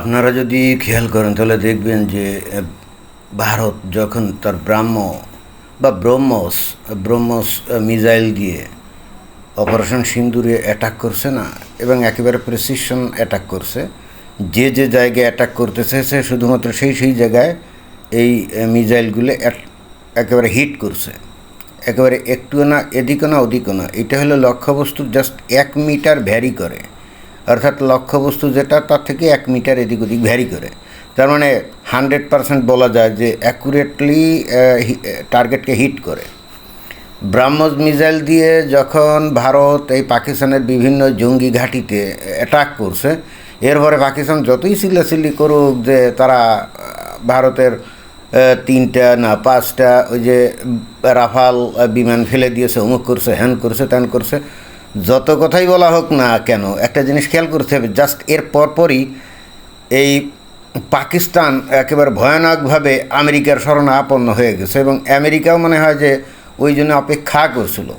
আপনারা যদি খেয়াল করেন, তাহলে দেখবেন যে ভারত যখন তার ব্রাহ্ম বা ব্রহ্মস ব্রহ্মস মিসাইল দিয়ে অপারেশন সিন্দুরে অ্যাটাক করছে না, এবং একেবারে প্রেসিশন অ্যাটাক করছে, যে যে জায়গায় অ্যাটাক করতেছে, সে শুধুমাত্র সেই সেই জায়গায় এই মিসাইলগুলো একেবারে হিট করছে। একেবারে একটুও না, এদিকও না, ওদিকও না। এটা হলো লক্ষ্যবস্তুর জাস্ট এক মিটার ভ্যারি করে। অর্থাৎ লক্ষ্যবস্তু যেটা, তার থেকে এক মিটার এদিক ওদিক ভ্যারি করে। তার মানে হান্ড্রেড পারসেন্ট বলা যায় যে অ্যাকুরেটলি টার্গেটকে হিট করে। ব্রাহ্মস মিসাইল দিয়ে যখন ভারত এই পাকিস্তানের বিভিন্ন জঙ্গি ঘাঁটিতে অ্যাটাক করছে, এরপরে পাকিস্তান যতই চিল্লাচিল্লি করুক যে তারা ভারতের তিনটা না পাঁচটা ওই যে রাফাল বিমান ফেলে দিয়েছে, অমুক করছে হ্যান করছে ত্যান করছে যত কথাই বলা হোক না কেন, একটা জিনিস খেয়াল করতে হবে জাস্ট এর পরপরই এই পাকিস্তান একেবারে ভয়ানকভাবে আমেরিকার শরণাপন্ন হয়ে গেছে এবং আমেরিকাও মনে হয় যে ওই জন্য অপেক্ষা করছিল।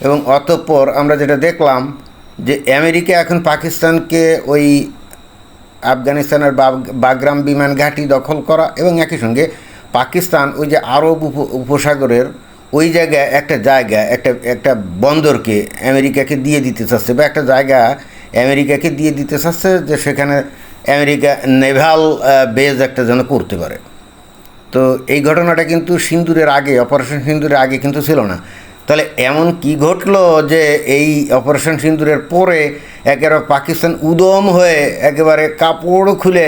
এবং অতঃপর আমরা যেটা দেখলাম যে আমেরিকা এখন পাকিস্তানকে ওই আফগানিস্তানের বাগ- বাগরাম বিমান ঘাঁটি দখল করা এবং একই সঙ্গে পাকিস্তান ওই যে আরব উপ- উপসাগরের ওই জায়গায় একটা জায়গা, একটা একটা বন্দরকে আমেরিকাকে দিয়ে দিতে চাচ্ছে বা একটা জায়গা আমেরিকাকে দিয়ে দিতে চাচ্ছে যে সেখানে আমেরিকা নেভাল বেজ একটা যেন করতে পারে। তো এই ঘটনাটা কিন্তু সিন্দুরের আগে, অপারেশন সিন্দুরের আগে কিন্তু ছিল না। তাহলে এমন কি ঘটলো যে এই অপারেশন সিন্দুরের পরে একেবারে পাকিস্তান উদম হয়ে একেবারে কাপড় খুলে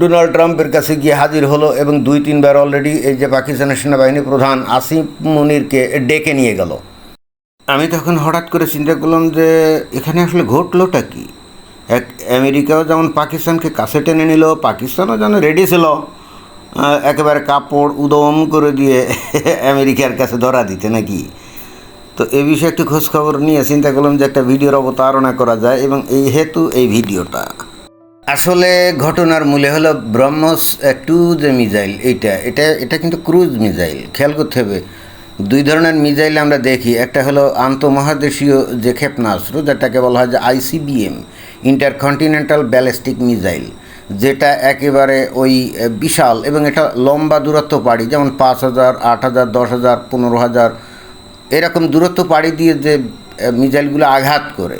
ডোনাল্ড ট্রাম্পের কাছে গিয়ে হাজির হলো এবং দুই তিনবার অলরেডি এই যে পাকিস্তানের সেনাবাহিনী প্রধান আসিফ মুনিরকে ডেকে নিয়ে গেল। আমি তখন হঠাৎ করে চিন্তা করলাম যে, এখানে আসলে ঘটলোটা কি? এক আমেরিকাও যেমন পাকিস্তানকে কাছে টেনে নিল, পাকিস্তানও যেন রেডি ছিল একেবারে কাপড় উদম করে দিয়ে আমেরিকার কাছে ধরা দিতে নাকি? তো এ বিষয়ে একটু খোঁজখবর নিয়ে চিন্তা করলাম যে একটা ভিডিওর অবতারণা করা যায় এবং এই হেতু এই ভিডিওটা। আসলে ঘটনার মূলে হলো ব্রহ্মস টু যে মিজাইল, এইটা, এটা এটা কিন্তু ক্রুজ মিসাইল খেয়াল করতে হবে, দুই ধরনের মিজাইল আমরা দেখি। একটা হলো আন্তঃমহাদেশীয় যে ক্ষেপণাস্ত্র, যেটাকে বলা হয় যে আইসিবিএম ইন্টারকন্টিনেন্টাল ব্যালিস্টিক মিজাইল, যেটা একেবারে ওই বিশাল এবং এটা লম্বা দূরত্ব পাড়ি, যেমন পাঁচ হাজার, আট হাজার, দশ হাজার, পনেরো হাজার, এরকম দূরত্ব পাড়ি দিয়ে যে মিজাইলগুলো আঘাত করে।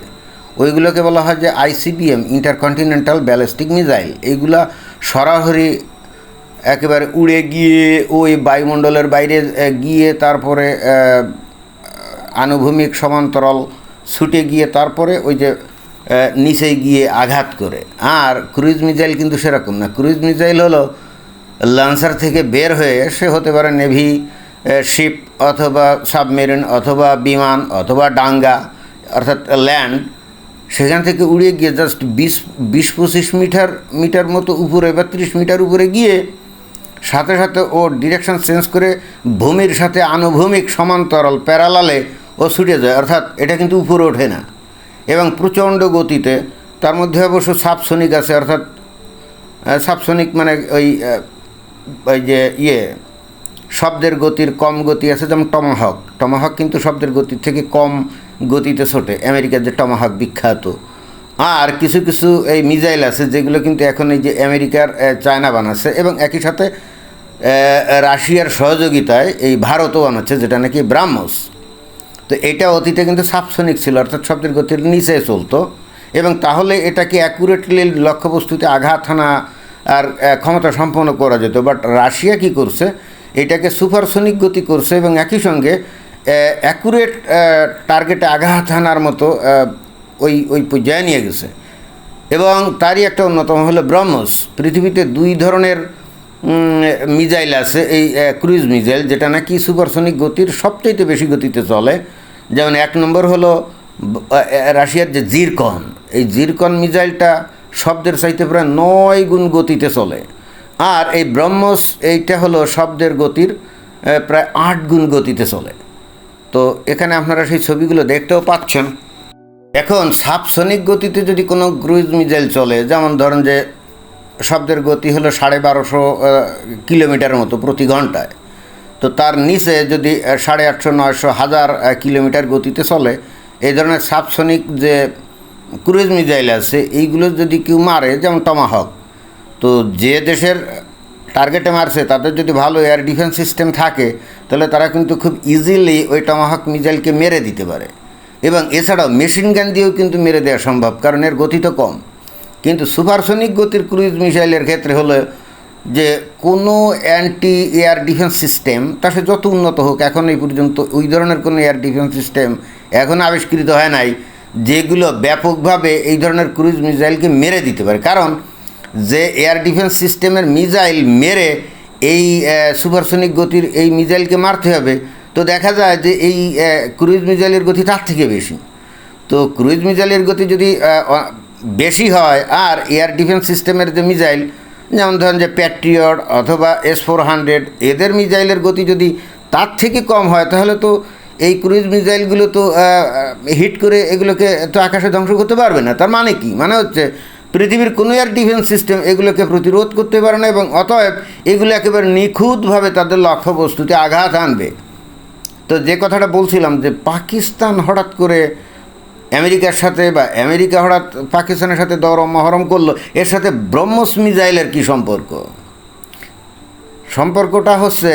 ওইগুলোকে বলা হয় যে আইসিবিএম, ইন্টারকন্টিনেন্টাল ব্যালিস্টিক মিসাইল। এইগুলা সরাসরি একেবারে উড়ে গিয়ে ওই বায়ুমণ্ডলের বাইরে গিয়ে তারপরে আনুভূমিক সমান্তরাল ছুটে গিয়ে তারপরে ওই যে নিচে গিয়ে আঘাত করে। আর ক্রুইজ মিসাইল কিন্তু সেরকম না। ক্রুইজ মিসাইল হলো লঞ্চার থেকে বের হয়ে সে হতে পারে নেভি শিপ অথবা সাবমেরিন অথবা বিমান অথবা ডাঙ্গা, অর্থাৎ ল্যান্ড সেখান থেকে উড়ে গিয়ে জাস্ট বিশ বিশ পঁচিশ মিটার মিটার মতো উপরে বা ত্রিশ মিটার উপরে গিয়ে সাথে সাথে ও ডিরেকশন চেঞ্জ করে ভূমির সাথে আনুভূমিক সমান্তরাল প্যারালালে ও ছুটে যায়। অর্থাৎ এটা কিন্তু উপরে ওঠে না। এবং প্রচণ্ড গতিতে, তার মধ্যে অবশ্য সাবসনিক আছে, অর্থাৎ সাবসনিক মানে ওই ওই যে ইয়ে শব্দের গতির কম গতি আছে যেমন টমাহক। টমাহক কিন্তু শব্দের গতির থেকে কম গতিতে ছোটে। আমেরিকার যে টমাহক বিখ্যাত। আর কিছু কিছু এই মিজাইল আছে যেগুলো কিন্তু এখন এই যে আমেরিকার চায়না বানাচ্ছে এবং একই সাথে রাশিয়ার সহযোগিতায় এই ভারতও বানাচ্ছে যেটা নাকি ব্রাহ্মস। তো এটা অতীতে কিন্তু সাবসনিক ছিল, অর্থাৎ শব্দের গতির নিচে চলতো এবং তাহলে এটাকে অ্যাকুরেটলি লক্ষ্যবস্তুতে আঘাত হানা আর ক্ষমতা সম্পন্ন করা যেত। বাট রাশিয়া কি করছে? এটাকে সুপারসনিক গতি করছে এবং একই সঙ্গে অ্যাকুরেট টার্গেটে আঘাত হানার মতো ওই ওই পর্যায়ে নিয়ে গেছে। এবং তারই একটা অন্যতম হলো ব্রহ্মস। পৃথিবীতে দুই ধরনের মিজাইল আছে, এই ক্রুইজ মিজাইল যেটা নাকি সুপারসনিক গতির সবচাইতে বেশি গতিতে চলে। যেমন এক নম্বর হলো রাশিয়ার যে জিরকন, এই জিরকন মিজাইলটা শব্দের চাইতে প্রায় নয় গুণ গতিতে চলে। আর এই ব্রহ্মস এইটা হলো শব্দের গতির প্রায় আট গুণ গতিতে চলে। তো এখানে আপনারা সেই ছবিগুলো দেখতেও পাচ্ছেন। এখন সাবসনিক গতিতে যদি কোনো ক্রুইজ মিজাইল চলে, যেমন ধরেন যে শব্দের গতি হলো সাড়ে বারোশো কিলোমিটার মতো প্রতি ঘন্টায়, তো তার নিচে যদি সাড়ে আটশো, নয়শো, হাজার কিলোমিটার গতিতে চলে, এই ধরনের সাবসনিক যে ক্রুজ মিজাইল আছে, এইগুলো যদি কেউ মারে, যেমন টমাহক তো যে দেশের টার্গেটে মারছে, তাদের যদি ভালো এয়ার ডিফেন্স সিস্টেম থাকে, তাহলে তারা কিন্তু খুব ইজিলি ওই টমাহক মিসাইলকে মেরে দিতে পারে। এবং এছাড়াও মেশিন গান দিয়েও কিন্তু মেরে দেওয়া সম্ভব, কারণ এর গতি তো কম। কিন্তু সুপারসনিক গতির ক্রুজ মিসাইলের ক্ষেত্রে হলো যে কোনো অ্যান্টি এয়ার ডিফেন্স সিস্টেম তা সে যত উন্নত হোক, এখন এই পর্যন্ত ওই ধরনের কোনো এয়ার ডিফেন্স সিস্টেম এখন আবিষ্কৃত হয় নাই, যেগুলো ব্যাপকভাবে এই ধরনের ক্রুজ মিসাইলকে মেরে দিতে পারে। কারণ যে এয়ার ডিফেন্স সিস্টেমের মিসাইল মেরে এই সুপারসনিক গতির এই মিজাইলকে মারতে হবে। তো দেখা যায় যে এই ক্রুইজ মিজাইলের গতি তার থেকে বেশি। তো ক্রুইজ মিজাইলের গতি যদি বেশি হয়, আর এয়ার ডিফেন্স সিস্টেমের যে মিজাইল যেমন ধরেন যে প্যাট্রিয়ট অথবা এস ফোর হান্ড্রেড এদের মিজাইলের গতি যদি তার থেকে কম হয়, তাহলে তো এই ক্রুইজ মিজাইলগুলো তো হিট করে এগুলোকে তো আকাশে ধ্বংস করতে পারবে না। তার মানে কি? মানে হচ্ছে পৃথিবীর কোনো এয়ার ডিফেন্স সিস্টেম এগুলোকে প্রতিরোধ করতে পারে না এবং অতএব এগুলো একেবারে নিখুঁতভাবে তাদের লক্ষ্যবস্তুতে আঘাত আনবে। তো যে কথাটা বলছিলাম যে পাকিস্তান হঠাৎ করে আমেরিকার সাথে বা আমেরিকা হঠাৎ পাকিস্তানের সাথে দরম মহরম করল, এর সাথে ব্রহ্মস মিসাইলের কি সম্পর্ক? সম্পর্কটা হচ্ছে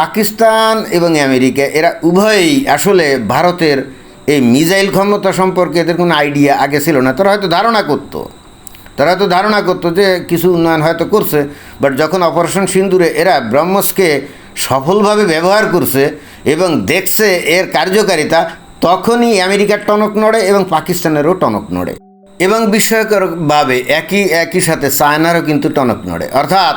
পাকিস্তান এবং আমেরিকা, এরা উভয়ই আসলে ভারতের এই মিসাইল ক্ষমতা সম্পর্কে এদের কোনো আইডিয়া আগে ছিল না, তারা হয়তো ধারণা করতো। তারা তো ধারণা করতো যে কিছু উন্নয়ন হয়তো করছে বাট যখন অপারেশন সিন্দুরে এরা ব্রহ্মসকে সফলভাবে ব্যবহার করছে এবং দেখছে এর কার্যকারিতা, তখনই আমেরিকার টনক নড়ে এবং পাকিস্তানেরও টনক নড়ে। এবং বিস্ময়করভাবে একই একই সাথে চায়নারও কিন্তু টনক নড়ে। অর্থাৎ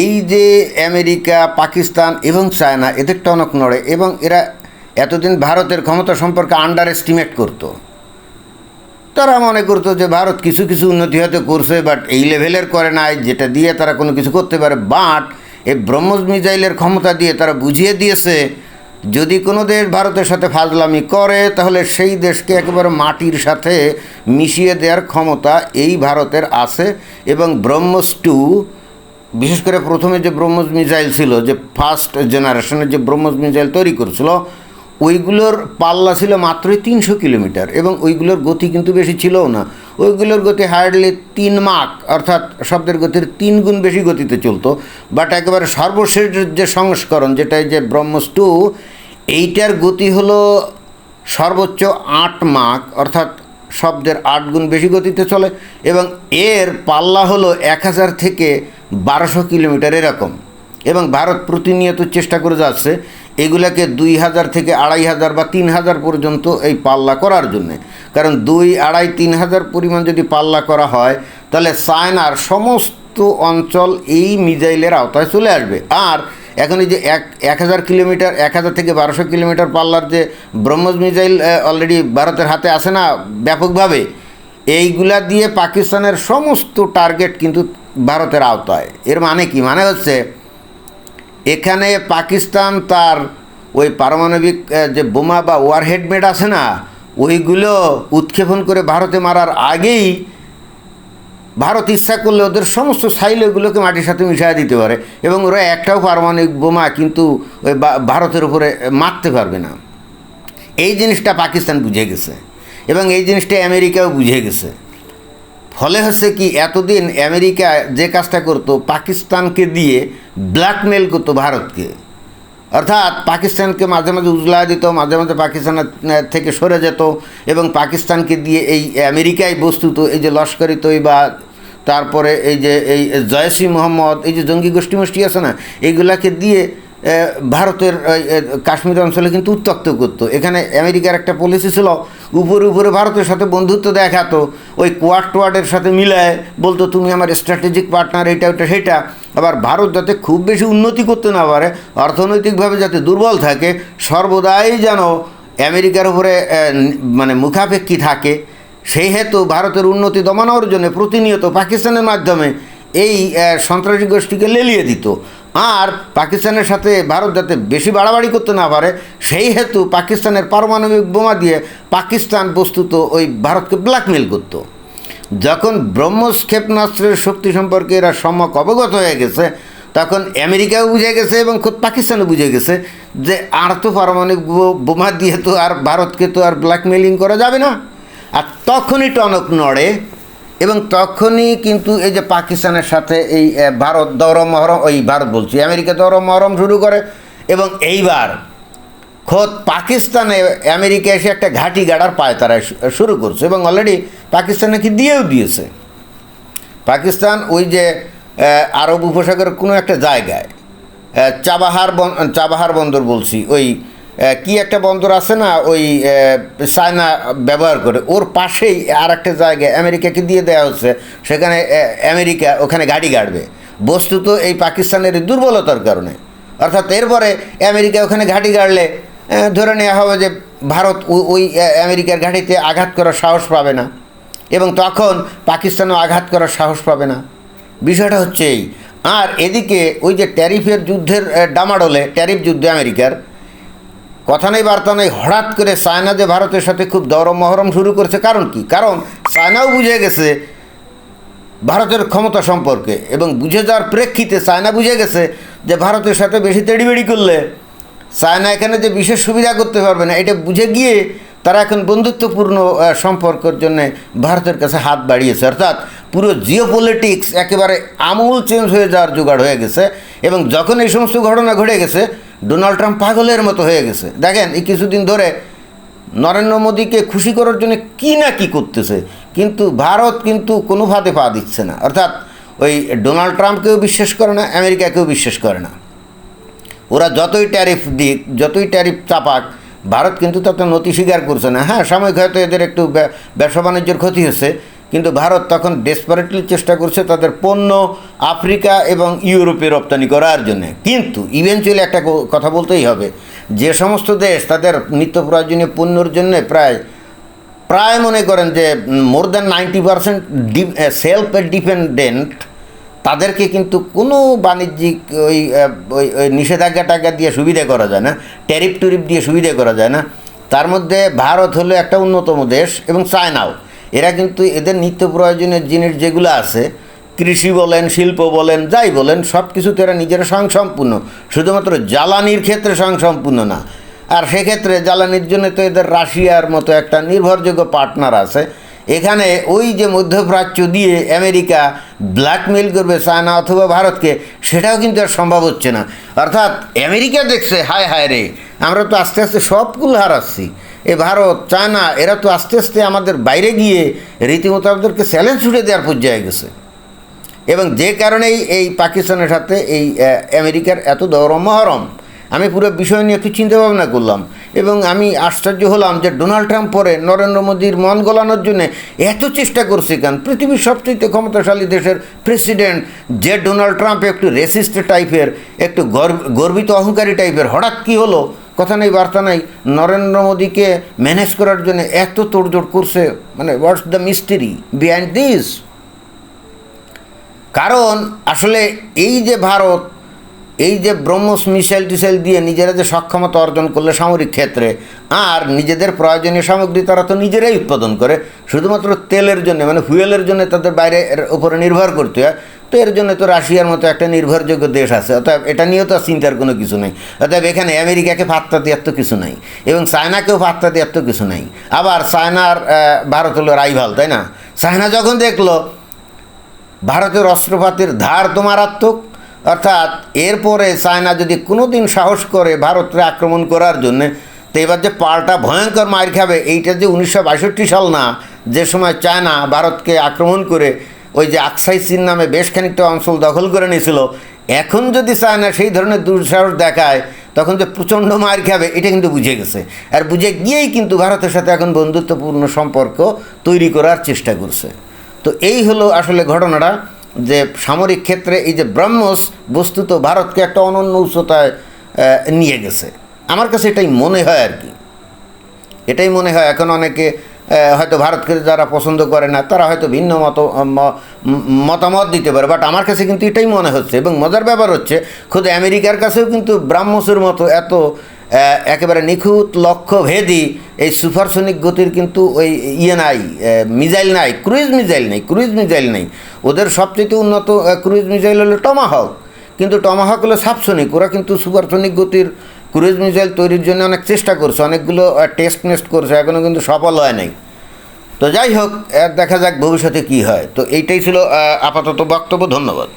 এই যে আমেরিকা, পাকিস্তান এবং চায়না, এদের টনক নড়ে এবং এরা এতদিন ভারতের ক্ষমতা সম্পর্কে আন্ডার এস্টিমেট করতো। তারা মনে করতো যে ভারত কিছু কিছু উন্নতি হয়তো করছে বাট এই লেভেলের করে নাই, যেটা দিয়ে তারা কোনো কিছু করতে পারে। বাট এই ব্রহ্মস মিজাইলের ক্ষমতা দিয়ে তারা বুঝিয়ে দিয়েছে, যদি কোনো দেশ ভারতের সাথে ফাজলামি করে, তাহলে সেই দেশকে একেবারে মাটির সাথে মিশিয়ে দেওয়ার ক্ষমতা এই ভারতের আছে। এবং ব্রহ্মস টু বিশেষ করে প্রথমে যে ব্রহ্মজ মিজাইল ছিল, যে ফার্স্ট জেনারেশনের যে ব্রহ্মজ মিজাইল তৈরি করেছিল ওইগুলোর পাল্লা ছিল মাত্রই তিনশো কিলোমিটার এবং ওইগুলোর গতি কিন্তু বেশি ছিলও না। ওইগুলোর গতি হার্ডলি তিন মাক অর্থাৎ শব্দের গতির তিন গুণ বেশি গতিতে চলতো। বাট একেবারে সর্বশেষ যে সংস্করণ যেটা যে ব্রহ্মস টু এইটার গতি হলো সর্বোচ্চ আট মাক অর্থাৎ শব্দের আট গুণ বেশি গতিতে চলে এবং এর পাল্লা হলো এক হাজার থেকে বারোশো কিলোমিটার এরকম। এবং ভারত প্রতিনিয়ত চেষ্টা করে যাচ্ছে এগুলাকে দুই হাজার থেকে আড়াই হাজার বা তিন হাজার পর্যন্ত এই পাল্লা করার জন্যে। কারণ দুই, আড়াই, তিন হাজার পরিমাণ যদি পাল্লা করা হয়, তাহলে চায়নার সমস্ত অঞ্চল এই মিজাইলের আওতায় চলে আসবে। আর এখন এই যে এক এক হাজার কিলোমিটার, এক হাজার থেকে বারোশো কিলোমিটার পাল্লার যে ব্রহ্মস মিজাইল অলরেডি ভারতের হাতে আসে না ব্যাপকভাবে, এইগুলা দিয়ে পাকিস্তানের সমস্ত টার্গেট কিন্তু ভারতের আওতায়। এর মানে কি? মানে হচ্ছে এখানে পাকিস্তান তার ওই পারমাণবিক যে বোমা বা ওয়ারহেডমেট আছে না, ওইগুলো উৎক্ষেপণ করে ভারতে মারার আগেই ভারত ইচ্ছা করলে ওদের সমস্ত সাইল ওগুলোকে মাটির সাথে মিশিয়ে দিতে পারে এবং ওরা একটাও পারমাণবিক বোমা কিন্তু ওই ভারতের উপরে মারতে পারবে না। এই জিনিসটা পাকিস্তান বুঝে গেছে এবং এই জিনিসটা আমেরিকাও বুঝে গেছে। ফলে হচ্ছে কি এতদিন আমেরিকা যে কাজটা করতো, পাকিস্তানকে দিয়ে ব্ল্যাকমেল করতো ভারতকে। অর্থাৎ পাকিস্তানকে মাঝে মাঝে উজলা দিত, মাঝে মাঝে পাকিস্তানের থেকে সরে যেত এবং পাকিস্তানকে দিয়ে এই আমেরিকায় বস্তুত, এই যে লস্করি তৈবা, তারপরে এই যে এই জয়সি মোহাম্মদ, এই যে জঙ্গি গোষ্ঠী মোষ্ঠী আছে না এইগুলাকে দিয়ে ভারতের কাশ্মীর অঞ্চলে কিন্তু উত্তক্ত করতো। এখানে আমেরিকার একটা পলিসি ছিল, উপরে উপরে ভারতের সাথে বন্ধুত্ব দেখাতো, ওই কোয়াড টোয়াডের সাথে মিলায়, বলতো, তুমি আমার স্ট্র্যাটেজিক পার্টনার এটা, ওটা, সেটা। আবার ভারত যাতে খুব বেশি উন্নতি করতে না পারে, অর্থনৈতিকভাবে যাতে দুর্বল থাকে, সর্বদাই যেন আমেরিকার উপরে মানে মুখাপেক্ষী থাকে। সেই হেতু ভারতের উন্নতি দমানোর জন্য প্রতিনিয়ত পাকিস্তানের মাধ্যমে এই সন্ত্রাসী গোষ্ঠীকে লেলিয়ে দিত। আর পাকিস্তানের সাথে ভারত যাতে বেশি বাড়াবাড়ি করতে না পারে, সেই হেতু পাকিস্তানের পারমাণবিক বোমা দিয়ে পাকিস্তান বস্তুত ওই ভারতকে ব্ল্যাকমেল করতো। যখন ব্রহ্মস ক্ষেপণাস্ত্রের শক্তি সম্পর্কে এরা সম্যক অবগত হয়ে গেছে, তখন আমেরিকাও বুঝে গেছে এবং খুব পাকিস্তানও বুঝে গেছে যে আর তো পারমাণবিক বোমা দিয়ে তো আর ভারতকে তো আর ব্ল্যাকমেলিং করা যাবে না। আর তখনই টনক নড়ে এবং তখনই কিন্তু এই যে পাকিস্তানের সাথে এই ভারত দরম মহরম, ওই ভারত বলছি, আমেরিকা দরম মহরম শুরু করে এবং এইবার খোদ পাকিস্তানে আমেরিকা এসে একটা ঘাঁটি গাড়ার পায় তারা শুরু করছে এবং অলরেডি পাকিস্তানে কি দিয়েও দিয়েছে। পাকিস্তান ওই যে আরব উপসাগরের কোনো একটা জায়গায় চাবাহার বন- চাবাহার বন্দর বলছি, ওই কি একটা বন্দর আছে না, ওই চায়না ব্যবহার করে, ওর পাশেই আর একটা জায়গায় আমেরিকাকে দিয়ে দেওয়া হচ্ছে, সেখানে আমেরিকা ওখানে গাড়ি গাড়বে। বস্তুত এই পাকিস্তানের দুর্বলতার কারণে। অর্থাৎ এরপরে আমেরিকা ওখানে ঘাঁটি গাড়লে ধরে নেওয়া হবে যে ভারত ওই আমেরিকার ঘাঁটিতে আঘাত করার সাহস পাবে না, এবং তখন পাকিস্তানও আঘাত করার সাহস পাবে না। বিষয়টা হচ্ছে এই। আর এদিকে ওই যে ট্যারিফের যুদ্ধের ডামাডোলে, ট্যারিফ যুদ্ধে আমেরিকার কথা নেই, বার্তা নেই, হঠাৎ করে চায়না যে ভারতের সাথে খুব দরম মহরম শুরু করেছে, কারণ কি? কারণ চায়নাও বুঝে গেছে ভারতের ক্ষমতা সম্পর্কে এবং বুঝে যাওয়ার প্রেক্ষিতে চায়না বুঝে গেছে যে ভারতের সাথে বেশি তেড়িবেড়ি করলে চায়না এখানে যে বিশেষ সুবিধা করতে পারবে না, এটা বুঝে গিয়ে তারা এখন বন্ধুত্বপূর্ণ সম্পর্কের জন্য ভারতের কাছে হাত বাড়িয়েছে। অর্থাৎ পুরো জিও পলিটিক্স একেবারে আমূল চেঞ্জ হয়ে যাওয়ার জোগাড় হয়ে গেছে এবং যখন এই সমস্ত ঘটনা ঘটে গেছে ডোনাল্ড ট্রাম্প পাগলের মতো হয়ে গেছে। দেখেন, এই কিছুদিন ধরে নরেন্দ্র মোদীকে খুশি করার জন্য কি না কি করতেছে, কিন্তু ভারত কিন্তু কোনো ফাঁদে পা দিচ্ছে না। অর্থাৎ ওই ডোনাল্ড ট্রাম্পকেও বিশ্বাস করে না, আমেরিকাকেও বিশ্বাস করে না। ওরা যতই ট্যারিফ দিক যতই ট্যারিফ চাপাক, ভারত কিন্তু তাতে নতি স্বীকার করছে না। হ্যাঁ সাময়িক হয়তো এদের একটু ব্য- ব্যবসা বাণিজ্যের ক্ষতি হচ্ছে কিন্তু ভারত তখন ডেসপারেটলি চেষ্টা করছে তাদের পণ্য আফ্রিকা এবং ইউরোপে রপ্তানি করার জন্য। কিন্তু ইভেনচুয়ালি একটা কথা বলতেই হবে, যে সমস্ত দেশ তাদের নিত্য প্রয়োজনীয় পণ্যর জন্য প্রায় প্রায় মনে করেন যে more than ninety percent self dependent তাদেরকে কিন্তু কোনো বাণিজ্যিক ওই ওই নিষেধাজ্ঞা টাজ্ঞা দিয়ে সুবিধা করা যায় না ট্যারিফ টুরিফ দিয়ে সুবিধা করা যায় না। তার মধ্যে ভারত হলো একটা অন্যতম দেশ এবং চায়নাও। এরা কিন্তু এদের নিত্য প্রয়োজনীয় জিনিস যেগুলো আছে, কৃষি বলেন, শিল্প বলেন, যাই বলেন সব কিছুতে এরা নিজেরা স্বয়ংসম্পূর্ণ। শুধুমাত্র জ্বালানির ক্ষেত্রে স্বয়ংসম্পূর্ণ না। আর সেক্ষেত্রে জ্বালানির জন্য তো এদের রাশিয়ার মতো একটা নির্ভরযোগ্য পার্টনার আছে। এখানে ওই যে মধ্যপ্রাচ্য দিয়ে আমেরিকা ব্ল্যাকমেল করবে চায়না অথবা ভারতকে, সেটাও কিন্তু আর সম্ভব হচ্ছে না। অর্থাৎ আমেরিকা দেখছে, হায় হায় রে, আমরা তো আস্তে আস্তে সবগুলো হারাচ্ছি। এ ভারত, চায়না, এরা তো আস্তে আস্তে আমাদের বাইরে গিয়ে রীতিমতো আমাদেরকে চ্যালেঞ্জ ছুটে দেওয়ার পর্যায়ে গেছে। এবং যে কারণেই এই পাকিস্তানের সাথে এই আমেরিকার এত দরম মহরম, আমি পুরো বিষয় নিয়ে একটু চিন্তা ভাবনা করলাম। এবং আমি আশ্চর্য হলাম যে ডোনাল্ড ট্রাম্প পরে নরেন্দ্র মোদীর মন গলানোর জন্য এত চেষ্টা করছে কেন? পৃথিবীর সবচেয়ে ক্ষমতাশালী দেশের প্রেসিডেন্ট যে ডোনাল্ড ট্রাম্প একটু রেসিস্ট টাইপের একটু গর্ব, গর্বিত অহংকারী টাইপের হঠাৎ কী হলো? কথা নেই, বার্তা নাই, নরেন্দ্র মোদীকে ম্যানেজ করার জন্য এত তোড়জোড় করছে মানে what's the mystery behind this কারণ আসলে এই যে ভারত, এই যে ব্রহ্মস মিসাইল টিসাইল দিয়ে নিজেরা যে সক্ষমতা অর্জন করলে সামরিক ক্ষেত্রে, আর নিজেদের প্রয়োজনীয় সামগ্রী তারা তো নিজেরাই উৎপাদন করে, শুধুমাত্র তেলের জন্য মানে ফুয়েলের জন্য তাদের বাইরে উপরে নির্ভর করতে হয়। তো এর জন্য তো রাশিয়ার মতো একটা নির্ভরযোগ্য দেশ আছে। অতএব এটা নিয়েও তো চিন্তার কোনো কিছু নেই। অতএব এখানে আমেরিকাকে পাত্তা দেওয়ার তো কিছু নাই এবং চায়নাকেও পাত্তা দেওয়ার তো কিছু নাই। আবার চায়নার ভারত হলো রাইভাল তাই না? চায়না যখন দেখল ভারতের অস্ত্রপাতির ধার তো মারাত্মক, অর্থাৎ এরপরে চায়না যদি কোনো দিন সাহস করে ভারতকে আক্রমণ করার জন্য, তো এবার যে পাল্টা ভয়ঙ্কর মার খাবে, এইটা যে উনিশশো বাষট্টি সাল না, যে সময় চায়না ভারতকে আক্রমণ করে ওই যে আকসাই চীন নামে বেশ খানিকটা অঞ্চল দখল করে নিয়েছিল। এখন যদি চায়না সেই ধরনের দুঃসাহস দেখায়, তখন যে প্রচণ্ড মার খাবে, এটা কিন্তু বুঝে গেছে। আর বুঝে গিয়েই কিন্তু ভারতের সাথে এখন বন্ধুত্বপূর্ণ সম্পর্ক তৈরি করার চেষ্টা করছে। তো এই হলো আসলে ঘটনাটা, যে সামরিক ক্ষেত্রে এই যে ব্রহ্মস বস্তুত ভারতকে একটা অনন্য উচ্চতায় নিয়ে গেছে। আমার কাছে এটাই মনে হয় আর কি। এটাই মনে হয়। এখন অনেকে হয়তো ভারতকে যারা পছন্দ করে না, তারা হয়তো ভিন্ন মত মতামত দিতে পারে। বাট আমার কাছে কিন্তু এটাই মনে হচ্ছে এবং মজার ব্যাপার হচ্ছে, খুদ আমেরিকার কাছেও কিন্তু ব্রাহ্মসের মতো এত একেবারে নিখুঁত, লক্ষ্যভেদী এই সুপারসনিক গতির কিন্তু ওই ইয়ে নাই মিজাইল নাই, ক্রুইজ মিজাইল নেই, ক্রুইজ মিজাইল নেই। ওদের সবচেয়ে উন্নত ক্রুইজ মিজাইল হলো টমাহক। কিন্তু টমাহক হলো সাবসনিক, ওরা কিন্তু সুপারসনিক গতির ক্রুইজ মিসাইল তৈরির জন্য অনেক চেষ্টা করছে, অনেকগুলো টেস্ট মেস্ট করছে এখনও কিন্তু সফল হয় নাই। তো যাই হোক দেখা যাক ভবিষ্যতে কি হয়। তো এইটাই ছিল আপাতত বক্তব্য, ধন্যবাদ।